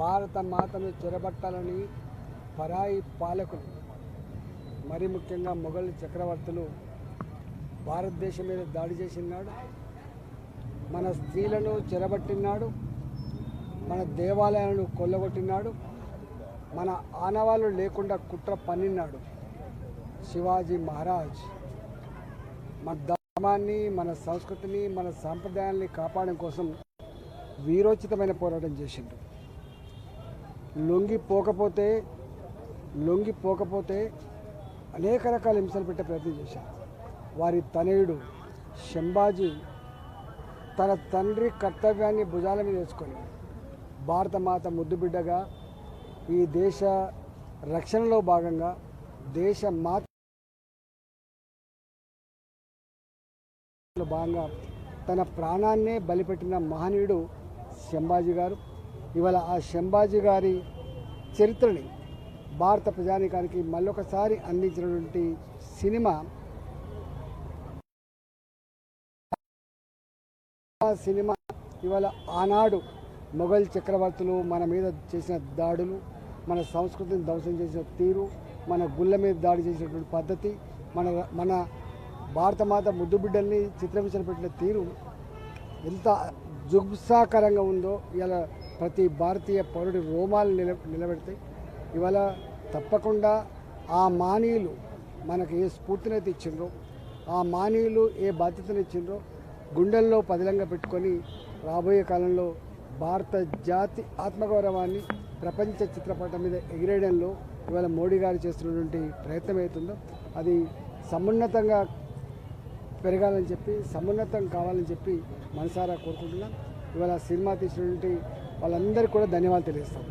భారత మాతను చెరబట్టాలని పరాయి పాలకులు మరి ముఖ్యంగా మొఘల్ చక్రవర్తులు భారతదేశం మీద దాడి చేసినాడు. మన స్త్రీలను చెరబట్టినాడు. మన దేవాలయాలను కొల్లగొట్టినాడు. మన ఆనవాళ్ళు లేకుండా కుట్ర పన్నినాడు. శివాజీ మహారాజ్ మన ధర్మాన్ని మన సంస్కృతిని మన సాంప్రదాయాల్ని కాపాడడం కోసం వీరోచితమైన పోరాటం చేసిండు. లొంగిపోకపోతే లొంగిపోకపోతే అనేక రకాల హింసలు పెట్టే ప్రయత్నం చేశారు. వారి తనయుడు శంభాజీ తన తండ్రి కర్తవ్యాన్ని భుజాల మీద వేసుకొని భారత మాత ముద్దుబిడ్డగా ఈ దేశ రక్షణలో భాగంగా దేశ మాత భాగంగా తన ప్రాణాన్నే బలిపెట్టిన మహనీయుడు శంభాజీ గారు. ఇవాళ ఆ శంభాజీ గారి చరిత్రని భారత ప్రజానికానికి మళ్ళొకసారి అందించినటువంటి సినిమా సినిమా ఇవాళ ఆనాడు మొఘల్ చక్రవర్తులు మన మీద చేసిన దాడులు మన సంస్కృతిని ధ్వంసం చేసిన తీరు మన గుళ్ళ మీద దాడి చేసినటువంటి పద్ధతి మన మన భారతమాత ముద్దు బిడ్డల్ని చిత్రహింసలు పెట్టిన తీరు ఎంత జుగ్సాకరంగా ఉందో ఇలా ప్రతి భారతీయ పౌరుడి రోమాలు నిల నిలబెడతాయి. ఇవాళ తప్పకుండా ఆ మానీయులు మనకు ఏ స్ఫూర్తినైతే ఇచ్చిండ్రో ఆ మానీయులు ఏ బాధ్యతను ఇచ్చిండ్రో గుండెల్లో పదిలంగా పెట్టుకొని రాబోయే కాలంలో భారత జాతి ఆత్మగౌరవాన్ని ప్రపంచ చిత్రపటం మీద ఎగిరేయడంలో ఇవాళ మోడీ గారు చేస్తున్నటువంటి ప్రయత్నం అవుతుందో అది సమున్నతంగా పెరగాలని చెప్పి సమున్నతం కావాలని చెప్పి మనసారా కోరుకుంటున్నాం. ఇవాళ సినిమా తీసినటువంటి వాళ్ళందరికీ కూడా ధన్యవాదాలు తెలియజేస్తాం.